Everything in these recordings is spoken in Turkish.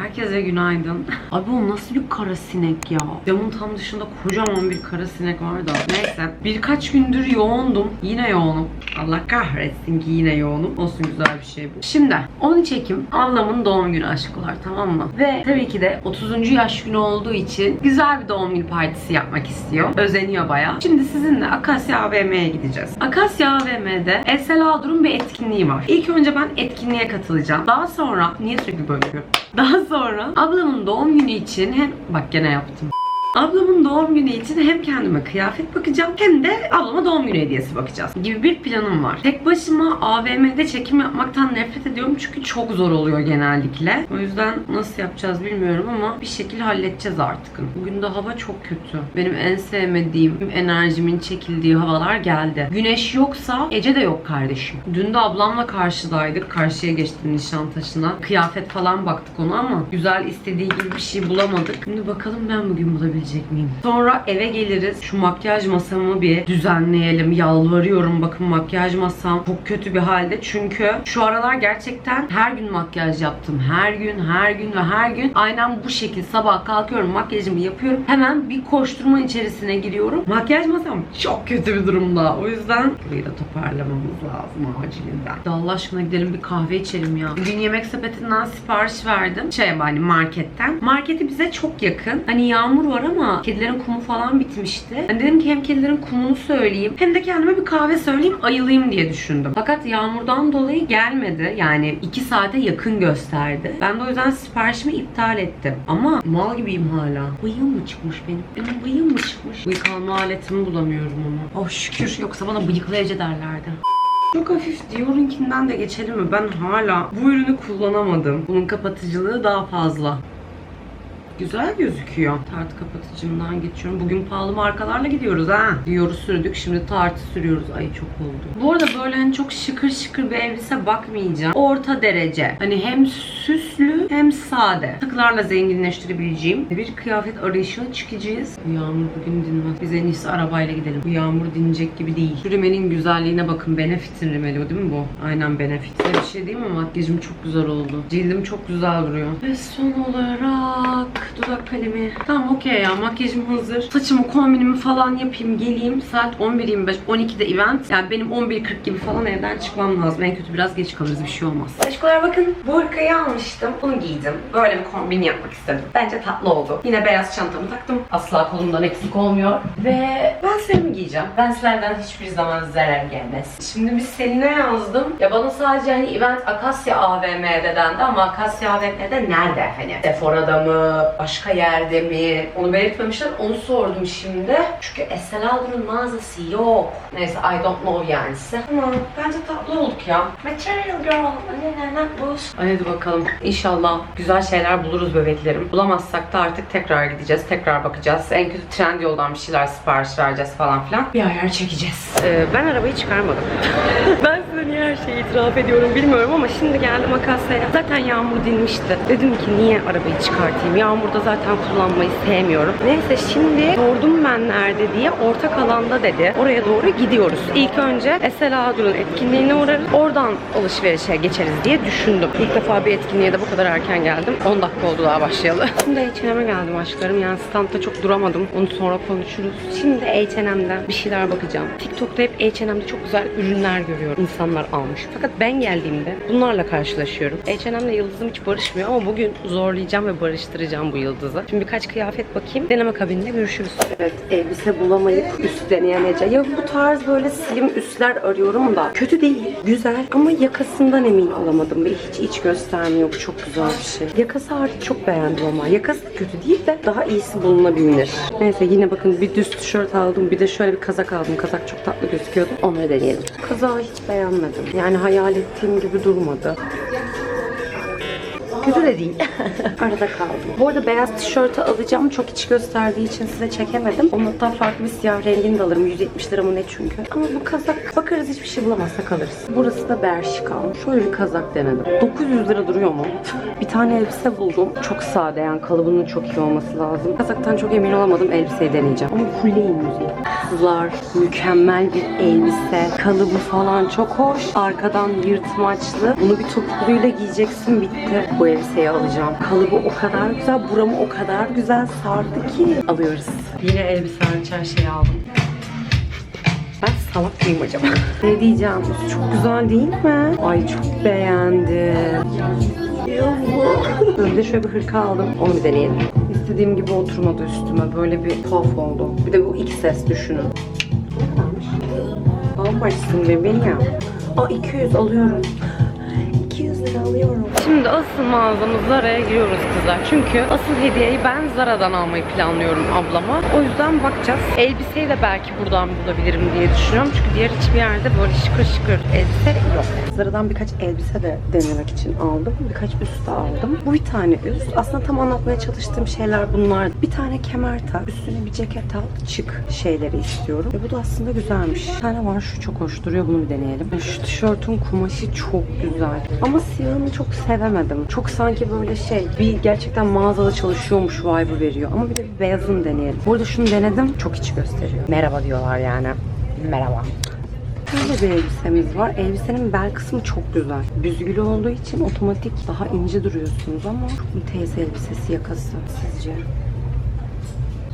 Herkese günaydın. Abi o nasıl bir kara sinek ya? Camın tam dışında kocaman bir kara sinek var da. Neyse. Birkaç gündür yoğundum. Yine yoğunum. Allah kahretsin ki yine yoğunum. Olsun güzel bir şey bu. Şimdi 13 Ekim ablamın doğum günü aşklar tamam mı? Ve tabii ki de 30. yaş günü olduğu için güzel bir doğum günü partisi yapmak istiyor. Özeniyor bayağı. Şimdi sizinle Akasya AVM'ye gideceğiz. Akasya AVM'de Esel Adur'un bir etkinliği var. İlk önce ben etkinliğe katılacağım. Daha sonra niye sürekli böyle yapıyorum? Daha sonra ablamın doğum günü için hem bak gene yaptım. Ablamın doğum günü için hem kendime kıyafet bakacağım hem de ablama doğum günü hediyesi bakacağız gibi bir planım var. Tek başıma AVM'de çekim yapmaktan nefret ediyorum çünkü çok zor oluyor genellikle. O yüzden nasıl yapacağız bilmiyorum ama bir şekilde halledeceğiz artık. Bugün de hava çok kötü. Benim en sevmediğim enerjimin çekildiği havalar geldi. Güneş yoksa Ece de yok kardeşim. Dün de ablamla karşıdaydık. Karşıya geçtim Nişantaşı'na. Kıyafet falan baktık ona ama güzel istediği gibi bir şey bulamadık. Şimdi bakalım ben bugün bulabilecek miyim? Sonra eve geliriz. Şu makyaj masamı bir düzenleyelim. Yalvarıyorum bakın makyaj masam çok kötü bir halde. Çünkü şu aralar gerçekten her gün makyaj yaptım. Her gün, her gün ve her gün aynen bu şekil sabah kalkıyorum makyajımı yapıyorum. Hemen bir koşturma içerisine giriyorum. Makyaj masam çok kötü bir durumda. O yüzden burayı da toparlamamız lazım acilinden. Allah aşkına gidelim bir kahve içelim ya. Bugün yemek sepetinden sipariş verdim. Şey hani marketten. Marketi bize çok yakın. Hani yağmur var ama kedilerin kumu falan bitmişti. Hani dedim ki hem kedilerin kumunu söyleyeyim hem de kendime bir kahve söyleyeyim ayılayım diye düşündüm. Fakat yağmurdan dolayı gelmedi. Yani 2 saate yakın gösterdi. Ben de o yüzden siparişimi iptal ettim. Ama mal gibiyim hala. Bıyığım mı çıkmış benim? Benim bıyığım mı çıkmış? Bıyık alma aletimi bulamıyorum ama. Oh şükür yoksa bana bıyıklı Ece derlerdi. Çok hafif Dior'unkinden de geçelim mi? Ben hala bu ürünü kullanamadım. Bunun kapatıcılığı daha fazla. Güzel gözüküyor. Tart kapatıcımdan geçiyorum. Bugün pahalı markalarla gidiyoruz ha. Diyor'u sürdük. Şimdi tartı sürüyoruz. Ay çok oldu. Bu arada böyle hani çok şıkır şıkır bir elbise bakmayacağım. Orta derece. Hani hem süslü hem sade. Tıklarla zenginleştirebileceğim bir kıyafet arayışına çıkacağız. Bu yağmur bugün dinmez. Biz en iyisi arabayla gidelim. Bu yağmur dinecek gibi değil. Şu rimelin güzelliğine bakın. Benefit'in rimeli değil mi bu? Aynen Benefit. Size bir şey değil mi? Makyajım çok güzel oldu. Cildim çok güzel duruyor. Ve son olarak dudak kalemi. Tamam okey ya makyajım hazır. Saçımı kombinimi falan yapayım geleyim. Saat 11.25 12'de event. Yani benim 11.40 gibi falan evden çıkmam lazım. En kötü biraz geç kalırız bir şey olmaz. Aşklar bakın bu hırkayı almıştım. Bunu giydim. Böyle bir kombin yapmak istedim. Bence tatlı oldu. Yine beyaz çantamı taktım. Asla kolumdan eksik olmuyor. Ve ben Selim'i giyeceğim. Lenslerden hiçbir zaman zarar gelmez. Şimdi bir Selin'e yazdım. Ya bana sadece hani event Akasya AVM'de dendi ama Akasya AVM'de nerede? Hani Sephora'da mı? Başka yerde mi? Onu belirtmemişler. Onu sordum şimdi. Çünkü Estee Lauder'ın mağazası yok. Neyse I don't know yani size. Ama bence tatlı olduk ya. Material girl. Ay hadi bakalım. İnşallah güzel şeyler buluruz bebeklerim. Bulamazsak da artık tekrar gideceğiz. Tekrar bakacağız. En kötü trend yoldan bir şeyler sipariş vereceğiz falan filan. Bir ayar çekeceğiz. Ee, ben arabayı çıkarmadım. ben size niye her şeyi itiraf ediyorum bilmiyorum ama şimdi geldim Akasya'ya. Zaten yağmur dinmişti. Dedim ki niye arabayı çıkartayım? Yağmurda zaten kullanmayı sevmiyorum. Neyse şimdi sordum ben nerede diye. Ortak alanda dedi. Oraya doğru gidiyoruz. İlk önce Esel Adur'un etkinliğine uğrarız. Oradan alışverişe geçeriz diye düşündüm. İlk defa bir etkinliğe de bu kadar erken geldim. 10 dakika oldu daha başlayalı. Şimdi H&M'e geldim aşklarım. Yani standta çok duramadım. Onu sonra konuşuruz. Şimdi H&M'den bir şeyler bakacağım. TikTok'ta hep H&M'de çok güzel ürünler görüyorum. İnsanlar almış. Fakat ben geldiğimde bunlarla karşılaşıyorum. H&M'le yıldızım hiç barışmıyor ama bugün zorlayacağım ve barıştıracağım bu yıldızı. Şimdi birkaç kıyafet bakayım. Deneme kabininde görüşürüz. Evet elbise bulamayıp üst deneyen Ece. Ya bu tarz böyle slim üstler arıyorum da kötü değil. Güzel ama yakasından emin olamadım ve hiç iç göstermiyor. Çok güzel bir şey. Yakası artık çok beğendim ama. Yakası kötü değil de daha iyisi bulunabilir. Neyse yine bakın bir düz tişört aldım. Bir de şöyle bir kazak aldım. Kazak çok tatlı gözüküyordu. Onları deneyelim. Kazağı hiç beğenmedim. Yani hayal ettiğim gibi durmadı. Kötü de değil. Arada kaldım. Bu arada beyaz tişörtü alacağım. Çok iç gösterdiği için size çekemedim. Onun hatta farklı bir siyah rengini de alırım. 170 lira mı ne çünkü. Ama bu kazak bakarız hiçbir şey bulamazsak alırız. Burası da Bershka. Şöyle bir kazak denedim. 900 lira duruyor mu? Bir tane elbise buldum. Çok sade yani kalıbının çok iyi olması lazım. Kazaktan çok emin olamadım. Elbiseyi deneyeceğim. Ama fulleyim müziği. Kızlar mükemmel bir elbise. Kalıbı falan çok hoş. Arkadan yırtmaçlı. Bunu bir topukluyla giyeceksin bitti. Bu elbiseyi alacağım. Kalıbı o kadar güzel, buramı o kadar güzel sardı ki alıyoruz. Yine elbise hariç her şeyi aldım. Ben salak mıyım acaba? ne diyeceğim? Çok güzel değil mi? Ay çok beğendim. Bir de şöyle bir hırka aldım. Onu bir deneyelim. İstediğim gibi oturmadı üstüme. Böyle bir tuhaf oldu. Bir de bu iki ses düşünün. Ne kadarmış? Bebeğim ya. Aa 200 alıyorum. 200 lira alıyorum. Şimdi asıl mağazamız Zara'ya giriyoruz kızlar. Çünkü asıl hediyeyi ben Zara'dan almayı planlıyorum ablama. O yüzden bakacağız. Elbiseyi de belki buradan bulabilirim diye düşünüyorum. Çünkü diğer hiçbir yerde böyle şıkır şıkır elbise yok. Zara'dan birkaç elbise de denemek için aldım. Birkaç üst de aldım. Bu bir tane üst. Aslında tam anlatmaya çalıştığım şeyler bunlar. Bir tane kemer tak. Üstüne bir ceket al. Çık şeyleri istiyorum. Ve bu da aslında güzelmiş. Bir tane var şu çok hoş duruyor. Bunu bir deneyelim. Şu tişörtün kumaşı çok güzel. Ama siyahını çok sevemedim. Çok sanki böyle şey bir gerçekten mağazada çalışıyormuş vibe'ı veriyor. Ama bir de bir beyazını deneyelim. Burada şunu denedim. Çok iç gösteriyor. Merhaba diyorlar yani. Merhaba. Böyle bir elbisemiz var. Elbisenin bel kısmı çok güzel. Büzgülü olduğu için otomatik daha ince duruyorsunuz ama çok teyze elbisesi yakası sizce?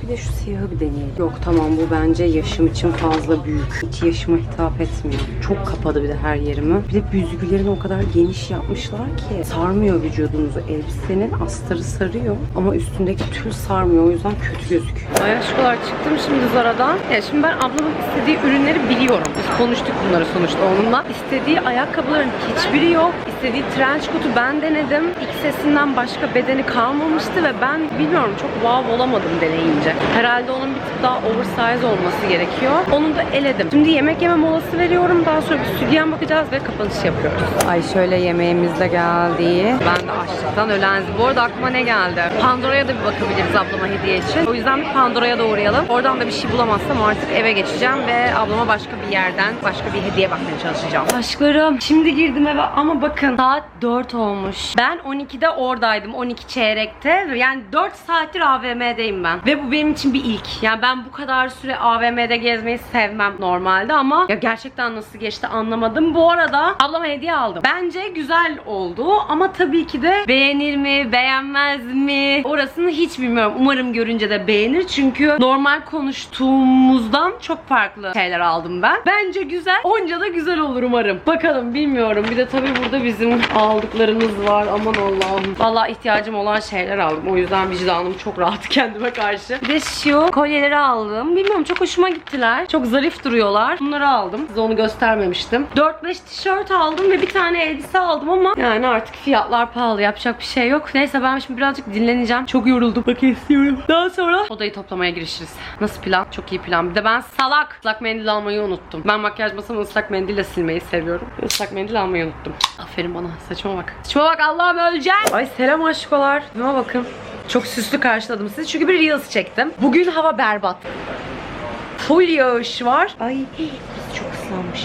Bir de şu siyahı bir deneyelim. Yok tamam bu bence yaşım için fazla büyük. Hiç yaşıma hitap etmiyor. Çok kapadı bir de her yerimi. Bir de büzgülerini o kadar geniş yapmışlar ki sarmıyor vücudunuzu. Elbisenin astarı sarıyor ama üstündeki tül sarmıyor. O yüzden kötü gözüküyor. Ayakkabılar çıktım şimdi Zara'dan. Ya şimdi ben ablamın istediği ürünleri biliyorum. Biz konuştuk bunları sonuçta onunla. İstediği ayakkabıların hiçbiri yok. İstediği trench coat'u ben denedim. XS'inden başka bedeni kalmamıştı ve ben bilmiyorum çok wow olamadım deneyince. Herhalde onun bir tık daha oversize olması gerekiyor. Onu da eledim. Şimdi yemek yeme molası veriyorum. Daha sonra bir sütyen bakacağız ve kapanış yapıyoruz. Ay şöyle yemeğimiz de geldi. Ben de açlıktan ölen Bu arada aklıma ne geldi? Pandora'ya da bir bakabiliriz ablama hediye için. O yüzden Pandora'ya da uğrayalım. Oradan da bir şey bulamazsam artık eve geçeceğim ve ablama başka bir yerden başka bir hediye bakmaya çalışacağım. Aşklarım şimdi girdim eve ama bakın saat 4 olmuş. Ben 12'de oradaydım 12 çeyrekte. Yani 4 saattir AVM'deyim ben. Ve bu benim için bir ilk. Yani ben bu kadar süre AVM'de gezmeyi sevmem normalde ama ya gerçekten nasıl geçti anlamadım. Bu arada ablama hediye aldım. Bence güzel oldu ama tabii ki de beğenir mi, beğenmez mi? Orasını hiç bilmiyorum. Umarım görünce de beğenir. Çünkü normal konuştuğumuzdan çok farklı şeyler aldım ben. Bence güzel. Onca da güzel olur umarım. Bakalım bilmiyorum. Bir de tabii burada bizim aldıklarımız var. Aman Allah'ım. Vallahi ihtiyacım olan şeyler aldım. O yüzden vicdanım çok rahat kendime karşı. Bir de şu kolyeleri aldım. Bilmiyorum çok hoşuma gittiler. Çok zarif duruyorlar. Bunları aldım. Size onu göstermemiştim. 4-5 tişört aldım ve bir tane elbise aldım ama yani artık fiyatlar pahalı. Yapacak bir şey yok. Neyse ben şimdi birazcık dinleneceğim. Çok yoruldum. Bak istiyorum. Daha sonra odayı toplamaya girişiriz. Nasıl plan? Çok iyi plan. Bir de ben salak. Islak mendil almayı unuttum. Ben makyaj masamı ıslak mendille silmeyi seviyorum. Islak mendil almayı unuttum. Aferin bana. Saçıma bak. Saçıma bak Allah'ım öleceğim. Ay selam aşkolar. Buna bakın. Çok süslü karşıladım sizi çünkü bir Reels çektim. Bugün hava berbat. Full yağış var. Ay çok ıslanmış.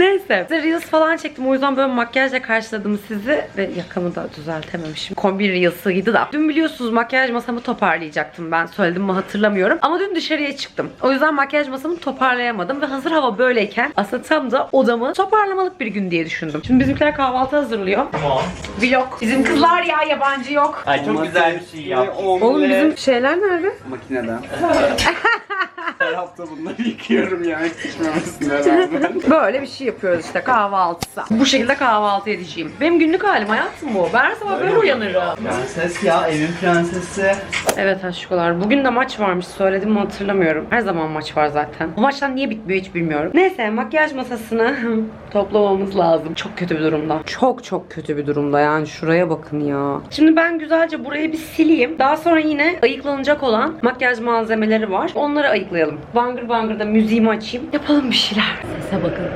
Neyse. Size Reels falan çektim. O yüzden böyle makyajla karşıladım sizi. Ve yakamı da düzeltememişim. Kombin Reels'ıydı da. Dün biliyorsunuz makyaj masamı toparlayacaktım ben. Söyledim mi hatırlamıyorum. Ama dün dışarıya çıktım. O yüzden makyaj masamı toparlayamadım. Ve hazır hava böyleyken aslında tam da odamı toparlamalık bir gün diye düşündüm. Şimdi bizimkiler kahvaltı hazırlıyor. Tamam. Vlog. Bizim kızlar ya yabancı yok. Ay çok güzel bir şey yaptın. Oğlum bizim şeyler nerede? Makineden. Her hafta bunları yıkıyorum yani pişmemesine rağmen. Böyle bir şey yapıyoruz işte kahvaltısı. Bu şekilde kahvaltı edeceğim. Benim günlük halim hayatım bu. Ben her sabah böyle uyanırım. Prenses ya evin prensesi. Evet aşkolar. Bugün de maç varmış. Söyledim mi hatırlamıyorum. Her zaman maç var zaten. Bu maçtan niye bitmiyor hiç bilmiyorum. Neyse makyaj masasını toplamamız lazım. Çok kötü bir durumda. Çok çok kötü bir durumda yani. Şuraya bakın ya. Şimdi ben güzelce burayı bir sileyim. Daha sonra yine ayıklanacak olan makyaj malzemeleri var. Onları ayıklayalım. Bangır bangır da müziğimi açayım. Yapalım bir şeyler. Sese bakın.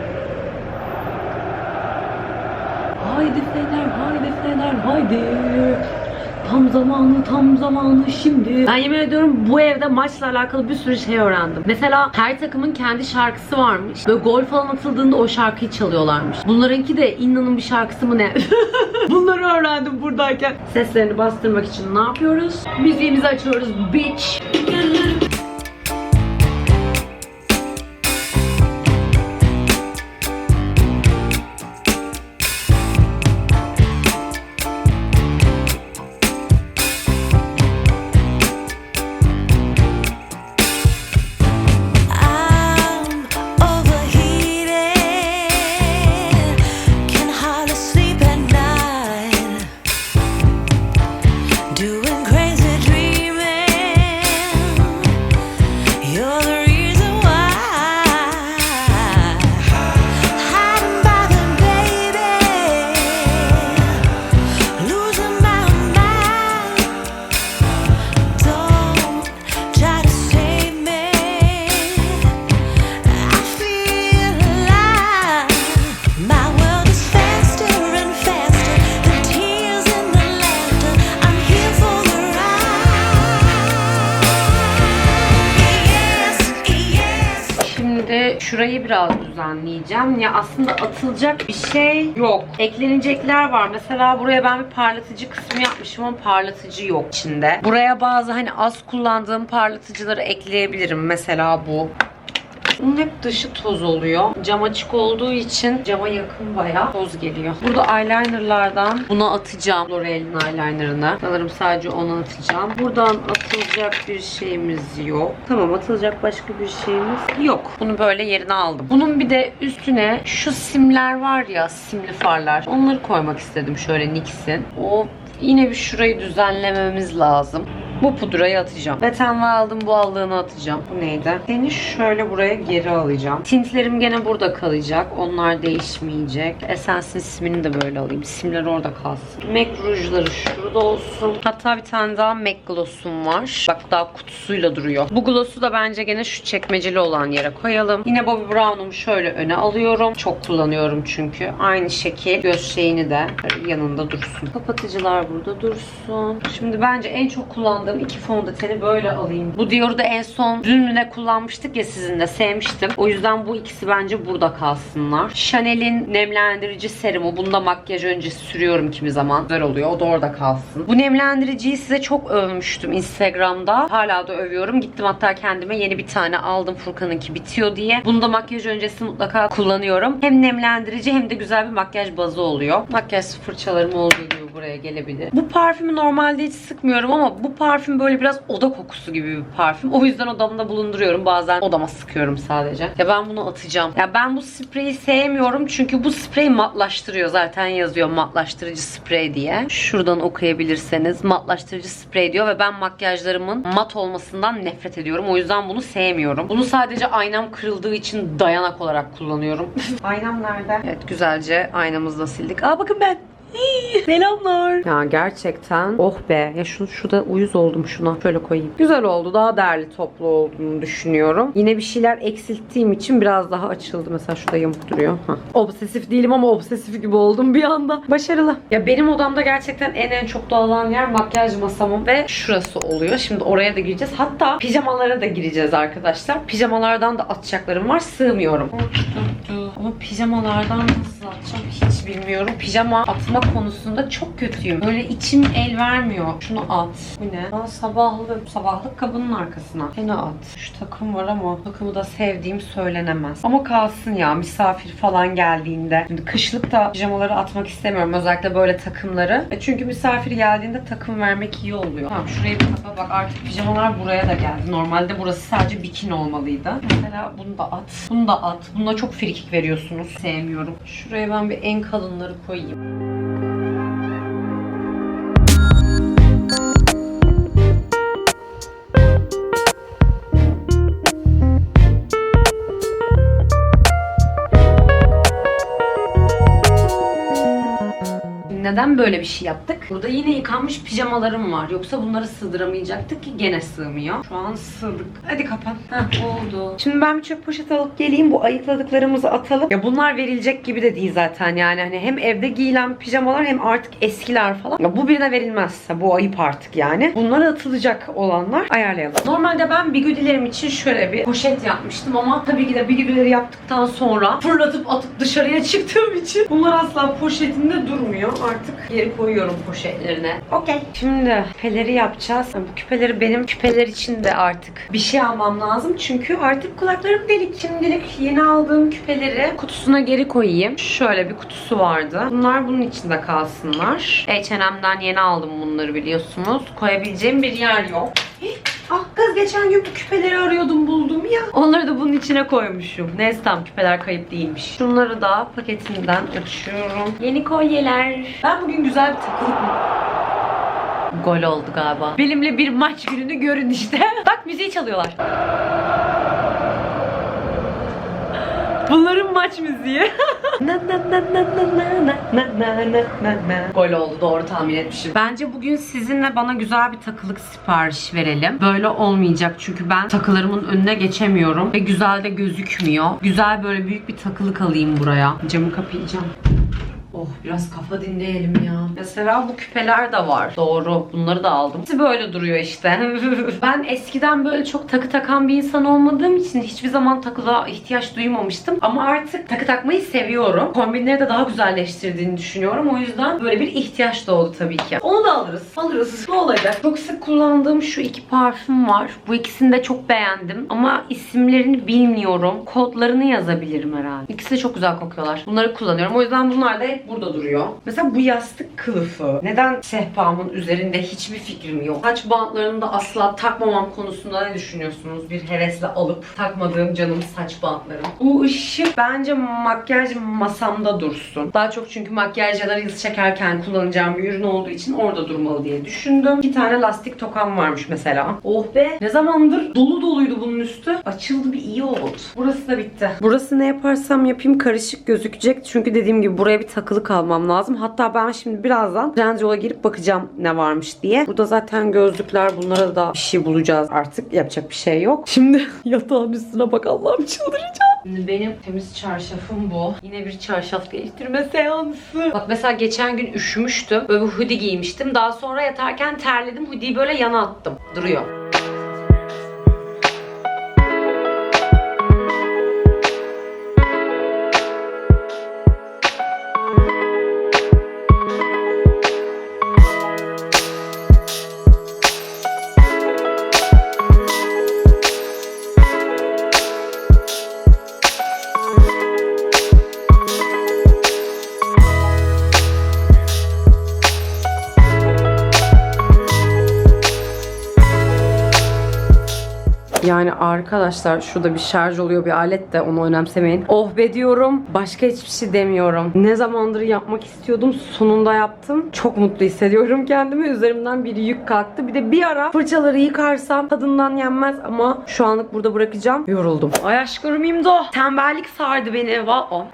Haydi Fener, haydi Fener, haydi. Tam zamanı, tam zamanı şimdi. Ben yemin ediyorum bu evde maçla alakalı bir sürü şey öğrendim. Mesela her takımın kendi şarkısı varmış. Böyle gol falan atıldığında o şarkıyı çalıyorlarmış. Bunlarınki de Inna'nın bir şarkısı mı ne? Bunları öğrendim buradayken. Seslerini bastırmak için ne yapıyoruz? Müziğimizi açıyoruz bitch. Şurayı biraz düzenleyeceğim. Ya aslında atılacak bir şey yok. Eklenecekler var. Mesela buraya ben bir parlatıcı kısmı yapmışım ama parlatıcı yok içinde. Buraya bazı hani az kullandığım parlatıcıları ekleyebilirim. Mesela bu. Bunun hep dışı toz oluyor. Cam açık olduğu için cama yakın bayağı toz geliyor. Burada eyelinerlardan buna atacağım. L'Oreal'in eyelinerını. Sanırım sadece onu atacağım. Buradan atılacak bir şeyimiz yok. Tamam atılacak başka bir şeyimiz yok. Bunu böyle yerine aldım. Bunun bir de üstüne şu simler var ya simli farlar. Onları koymak istedim şöyle NYX'in. O Yine bir şurayı düzenlememiz lazım. Bu pudrayı atacağım. N aldım bu aldığını atacağım. Bu neydi? Seni şöyle buraya geri alacağım. Tintlerim gene burada kalacak. Onlar değişmeyecek. Essence'in simini de böyle alayım. Simler orada kalsın. MAC rujları şurada olsun. Hatta bir tane daha MAC gloss'um var. Bak daha kutusuyla duruyor. Bu gloss'u da bence gene şu çekmeceli olan yere koyalım. Yine Bobbi Brown'umu şöyle öne alıyorum. Çok kullanıyorum çünkü. Aynı şekil göz şeyini de yanında dursun. Kapatıcılar burada dursun. Şimdi bence en çok kullandığım iki fondöteni böyle alayım. Bu Dior'u da en son dün mü kullanmıştık ya sizinle sevmiştim. O yüzden bu ikisi bence burada kalsınlar. Chanel'in nemlendirici serumu. Bunda makyaj öncesi sürüyorum kimi zaman. Güzel oluyor. O da orada kalsın. Bu nemlendiriciyi size çok övmüştüm Instagram'da. Hala da övüyorum. Gittim hatta kendime yeni bir tane aldım. Furkan'ınki bitiyor diye. Bunu da makyaj öncesi mutlaka kullanıyorum. Hem nemlendirici hem de güzel bir makyaj bazı oluyor. Makyaj fırçalarım olduğu gibi buraya gelebilir. Bu parfümü normalde hiç sıkmıyorum ama bu parfüm böyle biraz oda kokusu gibi bir parfüm. O yüzden odamda bulunduruyorum. Bazen odama sıkıyorum sadece. Ya ben bunu atacağım. Ya ben bu spreyi sevmiyorum çünkü bu sprey matlaştırıyor. Zaten yazıyor matlaştırıcı sprey diye. Şuradan okuyabilirseniz matlaştırıcı sprey diyor ve ben makyajlarımın mat olmasından nefret ediyorum. O yüzden bunu sevmiyorum. Bunu sadece aynam kırıldığı için dayanak olarak kullanıyorum. Aynam nerede? Evet güzelce aynamızda sildik. Aa bakın ben. Selamlar. Ya gerçekten oh be. Ya şu şurada uyuz oldum şuna. Şöyle koyayım. Güzel oldu. Daha değerli toplu olduğunu düşünüyorum. Yine bir şeyler eksilttiğim için biraz daha açıldı. Mesela şurada yamuk duruyor. Hah. Obsesif değilim ama obsesif gibi oldum bir anda. Başarılı. Ya benim odamda gerçekten en en çok dağılan yer makyaj masamım ve şurası oluyor. Şimdi oraya da gireceğiz. Hatta pijamalara da gireceğiz arkadaşlar. Pijamalardan da atacaklarım var. Sığmıyorum. Ama pijamalardan nasıl atacağım hiç bilmiyorum. Pijama atma konusunda çok kötüyüm. Böyle içim el vermiyor. Şunu at. Bu ne? Aa, sabahlık. Sabahlık kabının arkasına. Seni at. Şu takım var ama takımı da sevdiğim söylenemez. Ama kalsın ya misafir falan geldiğinde. Şimdi kışlık da pijamaları atmak istemiyorum. Özellikle böyle takımları. E çünkü misafir geldiğinde takım vermek iyi oluyor. Tamam şurayı bir kapa. Bak artık pijamalar buraya da geldi. Normalde burası sadece bikini olmalıydı. Mesela bunu da at. Bunu da at. Bunda çok frikik veriyorsunuz. Sevmiyorum. Şuraya ben bir en kalınları koyayım. Neden böyle bir şey yaptık? Burada yine yıkanmış pijamalarım var. Yoksa bunları sığdıramayacaktık ki gene sığmıyor. Şu an sığdık. Hadi kapat. Heh, oldu. Şimdi ben bir çöp poşeti alıp geleyim. Bu ayıkladıklarımızı atalım. Ya bunlar verilecek gibi de değil zaten yani. Hani hem evde giyilen pijamalar hem artık eskiler falan. Ya bu birine verilmezse bu ayıp artık yani. Bunlar atılacak olanlar ayarlayalım. Normalde ben bigudilerim için şöyle bir poşet yapmıştım ama tabii ki de bigudileri yaptıktan sonra fırlatıp atıp dışarıya çıktığım için bunlar asla poşetinde durmuyor. Artık geri koyuyorum poşetlerine. Okey. Şimdi küpeleri yapacağız. Bu küpeleri benim küpeler için de artık bir şey almam lazım. Çünkü artık kulaklarım delik. Şimdilik yeni aldığım küpeleri kutusuna geri koyayım. Şöyle bir kutusu vardı. Bunlar bunun içinde kalsınlar. H&M'den yeni aldım bunları biliyorsunuz. Koyabileceğim bir yer yok. Ah kız geçen gün bu küpeleri arıyordum buldum ya. Onları da bunun içine koymuşum. Neyse tamam küpeler kayıp değilmiş. Şunları da paketinden açıyorum. Yeni kolyeler. Ben bugün güzel bir takılık? Gol oldu galiba. Benimle bir maç gününü görün işte. Bak müziği çalıyorlar. Bunların maç müziği. Gol oldu doğru tahmin etmişim. Bence bugün sizinle bana güzel bir takılık sipariş verelim. Böyle olmayacak çünkü ben takılarımın önüne geçemiyorum ve güzel de gözükmüyor. Güzel böyle büyük bir takılık alayım buraya. Camı kapayacağım. Oh biraz kafa dinleyelim ya. Mesela bu küpeler de var. Doğru. Bunları da aldım. Hepsi böyle duruyor işte. ben eskiden böyle çok takı takan bir insan olmadığım için hiçbir zaman takıda ihtiyaç duymamıştım. Ama artık takı takmayı seviyorum. Kombinleri de daha güzelleştirdiğini düşünüyorum. O yüzden böyle bir ihtiyaç doğdu tabii ki. Onu da alırız. Alırız. Ne olacak? Çok sık kullandığım şu iki parfüm var. Bu ikisini de çok beğendim. Ama isimlerini bilmiyorum. Kodlarını yazabilirim herhalde. İkisi de çok güzel kokuyorlar. Bunları kullanıyorum. O yüzden bunlar da burada duruyor. Mesela bu yastık kılıfı. Neden sehpamın üzerinde hiçbir fikrim yok. Saç bantlarını da asla takmamam konusunda ne düşünüyorsunuz? Bir hevesle alıp takmadığım canım saç bantlarım. Bu ışık bence makyaj masamda dursun. Daha çok çünkü makyaj ya da reels çekerken kullanacağım bir ürün olduğu için orada durmalı diye düşündüm. İki tane lastik tokam varmış mesela. Oh be! Ne zamandır dolu doluydu bunun üstü. Açıldı bir iyi oldu. Burası da bitti. Burası ne yaparsam yapayım karışık gözükecek. Çünkü dediğim gibi buraya bir takılı kalmam lazım. Hatta ben şimdi birazdan Trendyol'a girip bakacağım ne varmış diye. Burada zaten gözlükler bunlara da bir şey bulacağız artık. Yapacak bir şey yok. Şimdi yatağın üstüne bak Allah'ım çıldıracağım. Şimdi benim temiz çarşafım bu. Yine bir çarşaf değiştirme seansı. Bak mesela geçen gün üşümüştüm. Böyle bir hoodie giymiştim. Daha sonra yatarken terledim. Hoodie'yi böyle yana attım. Duruyor. Yani arkadaşlar şurada bir şarj oluyor bir alet de onu önemsemeyin. Oh be diyorum. Başka hiçbir şey demiyorum. Ne zamandır yapmak istiyordum. Sonunda yaptım. Çok mutlu hissediyorum kendimi. Üzerimden bir yük kalktı. Bir de bir ara fırçaları yıkarsam tadından yenmez ama şu anlık burada bırakacağım. Yoruldum. Ay aşkım imdo. Tembellik sardı beni. Va oh.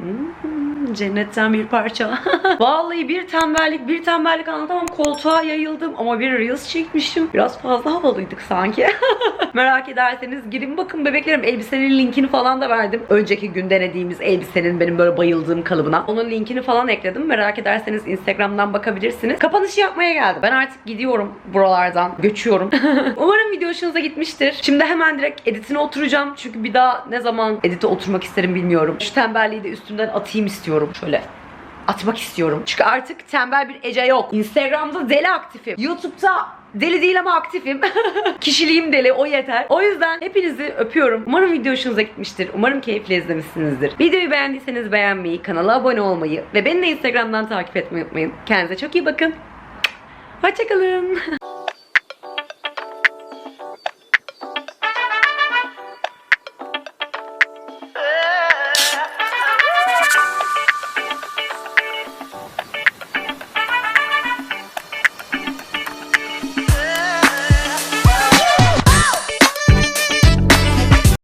Cennetten bir parça. Vallahi bir tembellik bir tembellik anlatamam. Koltuğa yayıldım ama bir reels çekmişim. Biraz fazla havalıydık sanki. Merak ederseniz girin bakın bebeklerim. Elbisenin linkini falan da verdim. Önceki gün denediğimiz elbisenin benim böyle bayıldığım kalıbına. Onun linkini falan ekledim. Merak ederseniz Instagram'dan bakabilirsiniz. Kapanışı yapmaya geldim. Ben artık gidiyorum buralardan. Göçüyorum. Umarım video hoşunuza gitmiştir. Şimdi hemen direkt editine oturacağım. Çünkü bir daha ne zaman edite oturmak isterim bilmiyorum. Şu tembelliği de üstümden atayım istiyorum. Şöyle atmak istiyorum. Çünkü artık tembel bir Ece yok. Instagram'da deli aktifim. YouTube'da deli değil ama aktifim. Kişiliğim deli o yeter. O yüzden hepinizi öpüyorum. Umarım video hoşunuza gitmiştir. Umarım keyifle izlemişsinizdir. Videoyu beğendiyseniz beğenmeyi, kanala abone olmayı ve beni de Instagram'dan takip etmeyi unutmayın. Kendinize çok iyi bakın. Hoşçakalın.